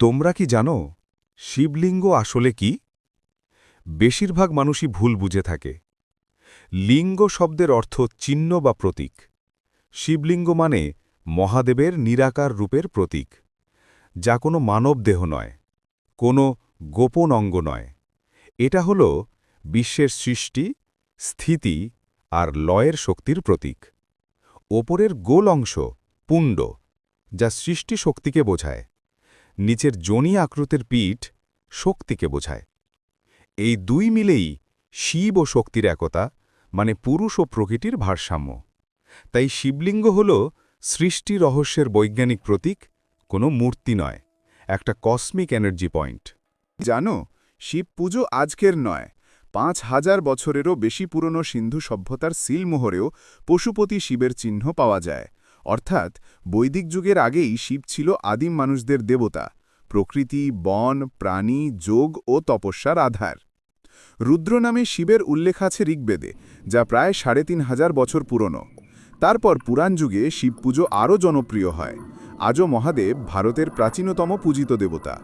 তোমরা কি জানো, শিবলিঙ্গ আসলে কি? বেশিরভাগ মানুষই ভুল বুঝে থাকে। লিঙ্গ শব্দের অর্থ চিহ্ন বা প্রতীক। শিবলিঙ্গ মানে মহাদেবের নিরাকার রূপের প্রতীক, যা কোনো মানব দেহ নয়, কোনো গোপন অঙ্গ নয়। এটা হল বিশ্বের সৃষ্টি, স্থিতি আর লয়ের শক্তির প্রতীক। ওপরের গোল অংশ পুণ্ড, যা সৃষ্টি শক্তিকে বোঝায়। নিচের জনি আকৃতির পিঠ শক্তিকে বোঝায়। এই দুই মিলেই শিব ও শক্তির একতা মানে পুরুষ ও প্রকৃতির ভারসাম্য। তাই শিবলিঙ্গ হল সৃষ্টি রহস্যের বৈজ্ঞানিক প্রতীক, কোনো মূর্তি নয়, একটা কসমিক এনার্জি পয়েন্ট জানো, শিব পুজো আজকের নয়, পাঁচ হাজার বছরেরও বেশি পুরনো সিন্ধু সভ্যতার সিলমোহরেও পশুপতি শিবের চিহ্ন পাওয়া যায়। অর্থাৎ বৈদিক যুগের আগেই শিব ছিল আদিম মানুষদের দেবতা, প্রকৃতি, বন, প্রাণী, যোগ ও তপস্যার আধার। রুদ্র নামে শিবের উল্লেখ আছে ঋগ্বেদে, যা প্রায় সাড়ে তিন হাজার বছর পুরনো। তারপর পুরাণ যুগে শিব পুজো আরও জনপ্রিয় হয়। আজও মহাদেব ভারতের প্রাচীনতম পূজিত দেবতা।